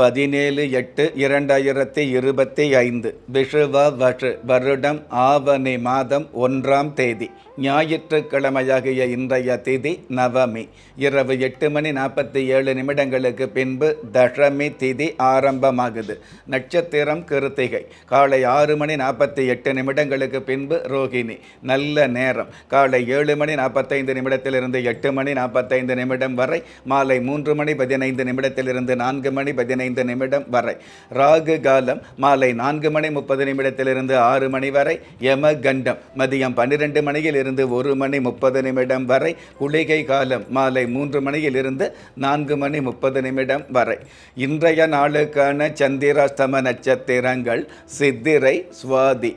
பதினேழு எட்டு இரண்டாயிரத்தி இருபத்தி ஐந்து விஷுவ வஷு வருடம் ஆவணி மாதம் ஒன்றாம் தேதி. ஞாயிற்றுக்கிழமையாகிய இன்றைய திதி நவமி. இரவு எட்டு மணி நாற்பத்தி ஏழு நிமிடங்களுக்கு பின்பு தசமி திதி ஆரம்பமாகுது. நட்சத்திரம் கிருத்திகை. காலை ஆறு மணி நாற்பத்தி எட்டு நிமிடங்களுக்கு பின்பு ரோகிணி நல்ல நேரம். காலை ஏழு மணி நாற்பத்தைந்து நிமிடத்திலிருந்து எட்டு மணி நாற்பத்தைந்து நிமிடம் வரை மாலை மூன்று மணி பதினைந்து நிமிடத்திலிருந்து நான்கு மணி பதினைந்து நிமிடம் வரை. ராகு காலம் மாலை நான்கு மணி முப்பது நிமிடத்திலிருந்து ஆறு மணி வரை யம கண்டம் மதியம் பன்னிரெண்டு மணியில் இருந்து ஒரு மணி முப்பது நிமிடம் வரை குளிகை காலம் மாலை மூன்று மணியில் இருந்து நான்கு மணி முப்பது நிமிடம் வரை. இன்றைய நாளுக்கான சந்திராஸ்தம நட்சத்திரங்கள் சித்திரை சுவாதி.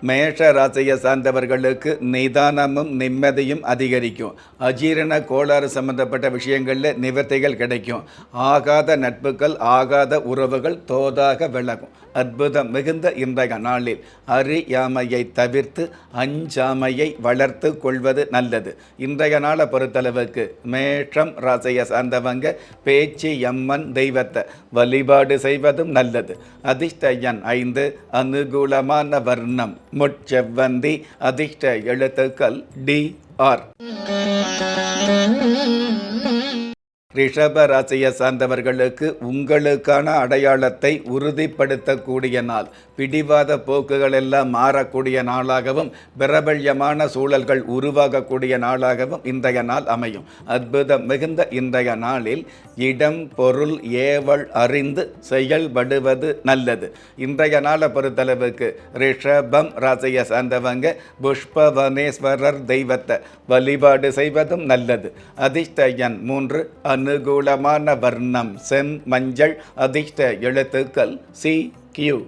மேஷ ராசியை சார்ந்தவர்களுக்கு நிதானமும் நிம்மதியும் அதிகரிக்கும். அஜீரண கோளாறு சம்பந்தப்பட்ட விஷயங்களில் நிவர்த்திகள் கிடைக்கும். ஆகாத நட்புகள் ஆகாத உறவுகள் தோதாக விலகும். அற்புதம் மிகுந்த இன்றைய நாளில் அறியாமையை தவிர்த்து அஞ்சாமையை வளர்த்து கொள்வது நல்லது. இன்றைய நாளை பொறுத்தளவுக்கு மேற்றம் ராசியை சார்ந்தவங்க பேச்சு எம்மன் தெய்வத்தை வழிபாடு செய்வதும் நல்லது. அதிர்ஷ்ட எண் ஐந்து அனுகூலமான வர்ணம். முட்செவ்வந்தி அதிர்ஷ்ட எழுத்துக்கள் டி ஆர். ரிஷப ராசியை சார்ந்தவர்களுக்கு உங்களுக்கான அடையாளத்தை உறுதிப்படுத்தக்கூடிய நாள். பிடிவாத போக்குகள் எல்லாம் மாறக்கூடிய நாளாகவும் பிரபல்யமான சூழல்கள் உருவாகக்கூடிய நாளாகவும் இன்றைய நாள் அமையும். அற்புதம் மிகுந்த இன்றைய நாளில் இடம் பொருள் ஏவல் அறிந்து செயல்படுவது நல்லது. இன்றைய நாளை பொறுத்தளவுக்கு ரிஷபம் ராசியை சார்ந்தவங்க புஷ்பவனேஸ்வரர் தெய்வத்தை வழிபாடு செய்வதும் நல்லது. அதிர்ஷ்ட எண் மூன்று அனுகூலமான வர்ணம். செம் மஞ்சள் அதிர்ஷ்ட எழுத்துக்கள். C Q.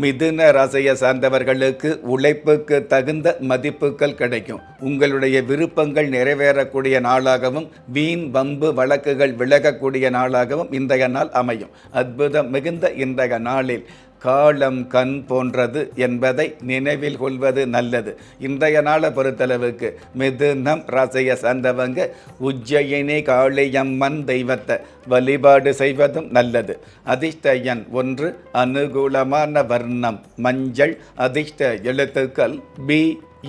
மிதுன ராசியை சார்ந்தவர்களுக்கு உழைப்புக்கு தகுந்த மதிப்புகள் கிடைக்கும். உங்களுடைய விருப்பங்கள் நிறைவேறக்கூடிய நாளாகவும் வீண் வம்பு வழக்குகள் விலகக்கூடிய நாளாகவும் இன்றைய நாள் அமையும். அற்புதம் மிகுந்த இன்றைய நாளில். காலம் கண் போன்றது என்பதை நினைவில் கொள்வது நல்லது. இன்றைய நாளை பொறுத்தளவுக்கு மிதுனம் ராசியை சார்ந்தவங்க உஜ்ஜயினி காளியம்மன் தெய்வத்தை வழிபாடு செய்வதும் நல்லது. அதிர்ஷ்ட எண் ஒன்று அனுகூலமான வர்ணம் மஞ்சள் அதிர்ஷ்ட எழுத்துக்கள் பி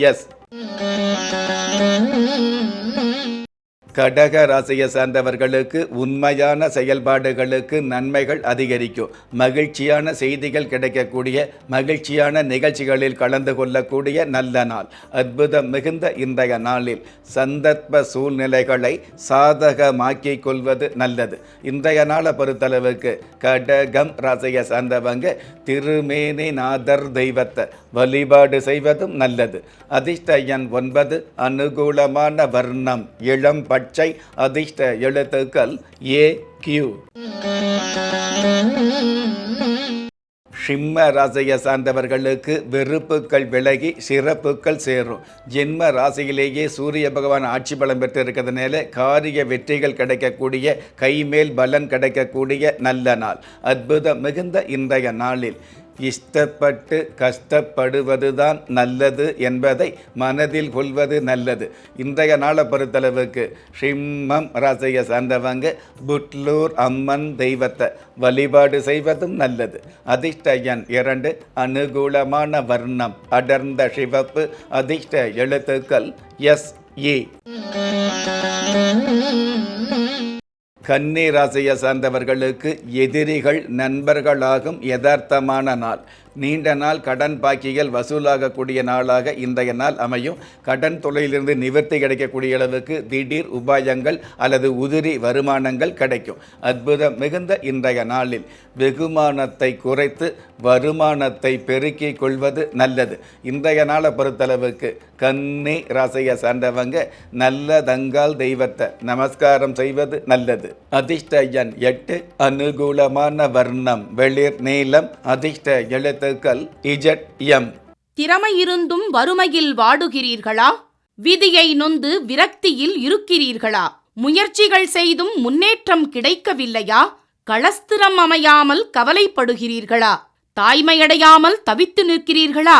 எஸ். கடக ராசியை சார்ந்தவர்களுக்கு உண்மையான செயல்பாடுகளுக்கு நன்மைகள் அதிகரிக்கும். மகிழ்ச்சியான செய்திகள் கிடைக்கக்கூடிய மகிழ்ச்சியான நிகழ்ச்சிகளில் கலந்து கொள்ளக்கூடிய நல்ல நாள். அற்புதம் மிகுந்த இன்றைய நாளில் சந்தர்ப்ப சூழ்நிலைகளை சாதகமாக்கிக் கொள்வது நல்லது. இன்றைய நாளை பொறுத்தளவுக்கு கடகம் ராசியை சார்ந்தவங்க திருமேனிநாதர் தெய்வத்தை வழிபாடு செய்வதும் நல்லது. அதிர்ஷ்ட எண் ஒன்பது அனுகூலமான வர்ணம் இளம் பச்சை அதிர்ஷ்ட எழுத்துக்கள் ஏ கியூ. சிம்ம ராசியை சார்ந்தவர்களுக்கு வெறுப்புகள் விலகி சிறப்புகள் சேரும். ஜென்ம ராசியிலேயே சூரிய பகவான் ஆட்சி பலம் பெற்று இருக்கிறதுனால காரிய வெற்றிகள் கிடைக்கக்கூடிய கைமேல் பலன் கிடைக்கக்கூடிய நல்ல நாள். அற்புதம் மிகுந்த இன்றைய நாளில். இஷ்டப்பட்டு கஷ்டப்படுவதுதான் நல்லது என்பதை மனதில் கொள்வது நல்லது. இன்றைய நாளை பொறுத்தளவுக்கு சிம்மம் ராசியை சார்ந்தவங்க புட்லூர் அம்மன் தெய்வத்தை வழிபாடு செய்வதும் நல்லது. அதிர்ஷ்ட எண் இரண்டு அனுகூலமான வர்ணம் அடர்ந்த சிவப்பு அதிர்ஷ்ட எழுத்துக்கள் எஸ் ஏ. கன்னி ராசியை சார்ந்தவர்களுக்கு எதிரிகள் நண்பர்களாகும். யதார்த்தமான நாள். நீண்ட நாள் கடன் பாக்கிகள் வசூலாகக்கூடிய நாளாக இன்றைய நாள் அமையும். கடன் தொழிலிருந்து நிவர்த்தி கிடைக்கக்கூடிய அளவுக்கு திடீர் உபாயங்கள் அல்லது உதிரி வருமானங்கள் கிடைக்கும். அற்புதம் மிகுந்த இன்றைய நாளில் வெகுமானத்தை குறைத்து வருமானத்தை பெருக்கிக் கொள்வது நல்லது. இன்றைய நாளை பொறுத்தளவுக்கு கன்னி ராசியை சார்ந்தவங்க நல்ல தங்கால் தெய்வத்தை நமஸ்காரம் செய்வது நல்லது. அதிர்ஷ்ட எண் எட்டு அனுகூலமான வர்ணம் வெளிர் நீளம் அதிர்ஷ்ட எழுத்துக்கள் இஜட் எம். திறமை இருந்தும் வறுமையில் வாடுகிறீர்களா? விதியை நொந்து விரக்தியில் இருக்கிறீர்களா? முயற்சிகள் செய்தும் முன்னேற்றம் கிடைக்கவில்லையா? களஸ்திரம் அமையாமல் கவலைப்படுகிறீர்களா? தாய்மையடையாமல் தவித்து நிற்கிறீர்களா?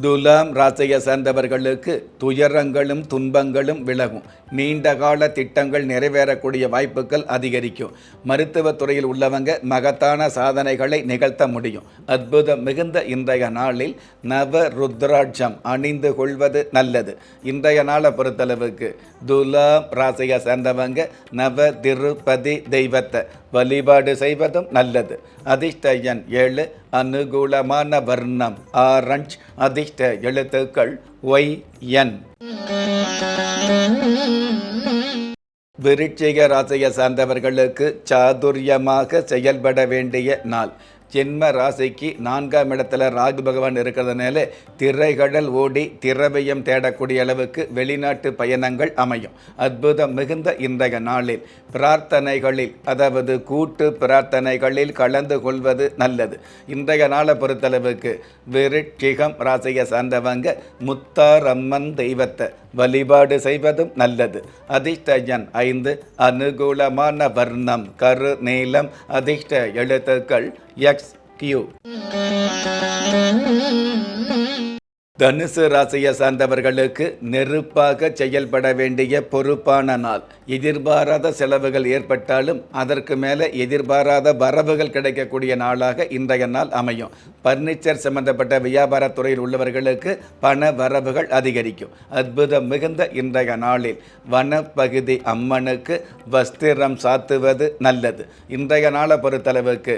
துலாம் ராசியை சார்ந்தவர்களுக்கு துயரங்களும் துன்பங்களும் விலகும். நீண்டகால திட்டங்கள் நிறைவேறக்கூடிய வாய்ப்புகள் அதிகரிக்கும். மருத்துவத்துறையில் உள்ளவங்க மகத்தான சாதனைகளை நிகழ்த்த முடியும். அற்புதம் மிகுந்த இன்றைய நாளில் நவ ருத்ராட்சம் அணிந்து கொள்வது நல்லது. இன்றைய நாளை பொறுத்தளவுக்கு துலாம் ராசியை சேர்ந்தவங்க நவ திருப்பதி தெய்வத்தை வழிபாடு செய்வதும் நல்லது. அதிர்ஷ்ட எண் ஏழு அனுகூலமான வர்ணம் ஆரஞ்ச் அதிர்ஷ்ட எழுத்துக்கள் ஒய் என். விருட்சிக ராசியை சார்ந்தவர்களுக்கு சாதுரியமாக செயல்பட வேண்டிய நாள். ஜென்ம ராசிக்கு நான்காம் இடத்துல ராகு பகவான் இருக்கிறதுனால திரைகடல் ஓடி திரவியம் தேடக்கூடிய அளவுக்கு வெளிநாட்டு பயணங்கள் அமையும். அற்புதம் மிகுந்த இன்றைய நாளில் பிரார்த்தனைகளில் அதாவது கூட்டு பிரார்த்தனைகளில் கலந்து கொள்வது நல்லது. இன்றைய நாளை பொறுத்தளவுக்கு விருட்சிகம் ராசியை சார்ந்தவங்க முத்தாரம்மன் தெய்வத்தை வழிபாடு செய்வதும் நல்லது. அதிர்ஷ்ட எண் ஐந்து அனுகூலமான வர்ணம் கரு நீளம் அதிர்ஷ்ட எழுத்துக்கள் எக்ஸ் கியூ தனுசு ராசியை சார்ந்தவர்களுக்கு நெருப்பாக செயல்பட வேண்டிய பொறுப்பான நாள். எதிர்பாராத செலவுகள் ஏற்பட்டாலும் அதற்கு மேலே எதிர்பாராத வரவுகள் கிடைக்கக்கூடிய நாளாக இன்றைய நாள் அமையும். பர்னிச்சர் சம்பந்தப்பட்ட வியாபாரத் துறையில் உள்ளவர்களுக்கு பண வரவுகள் அதிகரிக்கும். அற்புதம் மிகுந்த இன்றைய நாளில் வனப்பகுதி அம்மனுக்கு வஸ்திரம் சாத்துவது நல்லது. இன்றைய நாளை பொறுத்தளவுக்கு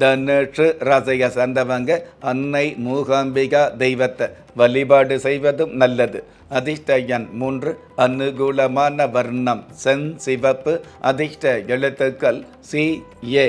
தனுஷு ராசியை சார்ந்தவங்க அன்னை மூகாம்பிகா தெய்வத்தை வழிபாடு செய்வதும் நல்லது. அதிர்ஷ்டயன் மூன்று அனுகூலமான வர்ணம் சென் சிவப்பு அதிர்ஷ்ட எழுத்துக்கள் சி ஏ.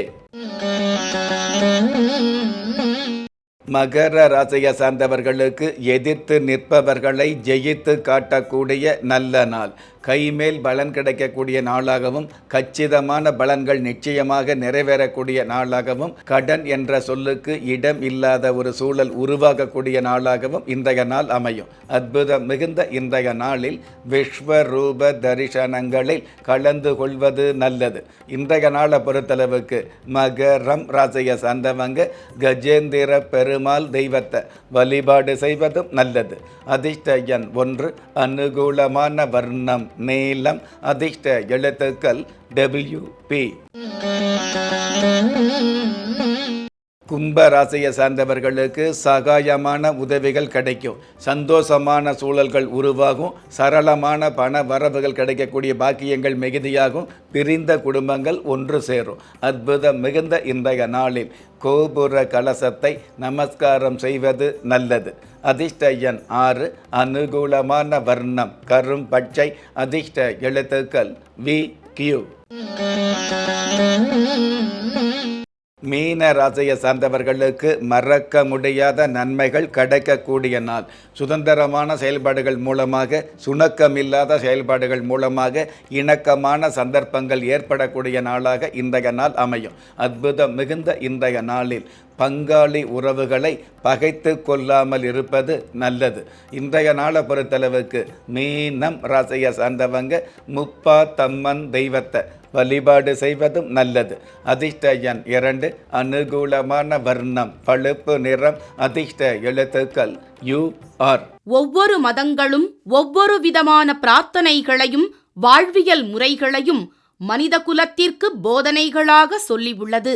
மகர ராசியை சார்ந்தவர்களுக்கு எதிர்த்து நிற்பவர்களை ஜெயித்து காட்டக்கூடிய நல்ல நாள். கைமேல் பலன் கிடைக்கக்கூடிய நாளாகவும் கச்சிதமான பலன்கள் நிச்சயமாக நிறைவேறக்கூடிய நாளாகவும் கடன் என்ற சொல்லுக்கு இடம் இல்லாத ஒரு சூழல் உருவாகக்கூடிய நாளாகவும் இன்றைய நாள் அமையும். அற்புதம் மிகுந்த இன்றைய நாளில் விஸ்வரூப தரிசனங்களில் கலந்து கொள்வது நல்லது. இன்றைய நாளை பொறுத்தளவுக்கு மகரம் ராசியை சார்ந்தவங்க கஜேந்திர பெருமாள் தெய்வத்தை வழிபாடு செய்வதும் நல்லது. அதிர்ஷ்ட எண் ஒன்று அனுகூலமான வர்ணம். நீலம் அதிர்ஷ்ட எழுத்துக்கள் டபிள்யூ பி கும்ப ராசியை சார்ந்தவர்களுக்கு சகாயமான உதவிகள் கிடைக்கும். சந்தோஷமான சூழல்கள் உருவாகும். சரளமான பண வரவுகள் கிடைக்கக்கூடிய பாக்கியங்கள் மிகுதியாகும். பிரிந்த குடும்பங்கள் ஒன்று சேரும். அற்புதம் மிகுந்த இன்றைய நாளில் கோபுர கலசத்தை நமஸ்காரம் செய்வது நல்லது. அதிர்ஷ்ட எண் ஆறு அனுகூலமான வர்ணம் கரும் பச்சை அதிர்ஷ்ட எழுத்துக்கள் வி கியூ மீன ராசியை சார்ந்தவர்களுக்கு மறக்க முடியாத நன்மைகள் கிடைக்கக்கூடிய நாள். சுதந்திரமான செயல்பாடுகள் மூலமாக சுணக்கமில்லாத செயல்பாடுகள் மூலமாக இணக்கமான சந்தர்ப்பங்கள் ஏற்படக்கூடிய நாளாக இன்றைய நாள் அமையும். அற்புதம் மிகுந்த இன்றைய நாளில். பங்காளி உறவுகளை பகைத்து கொள்ளாமல் இருப்பது நல்லது. இன்றைய நாளை பொறுத்தளவுக்கு மீனம் ராசியை சார்ந்தவங்க முப்பா தம்மன் தெய்வத்தை வழிபாடு செய்வதும் நல்லது. அதிர்ஷ்ட எண் இரண்டு அனுகூலமான வர்ணம் பழுப்பு நிறம் அதிர்ஷ்ட எழுத்துக்கள் யூ ஆர். ஒவ்வொரு மதங்களும் ஒவ்வொரு விதமான பிரார்த்தனைகளையும் வாழ்வியல் முறைகளையும் மனித குலத்திற்கு போதனைகளாக சொல்லியுள்ளது.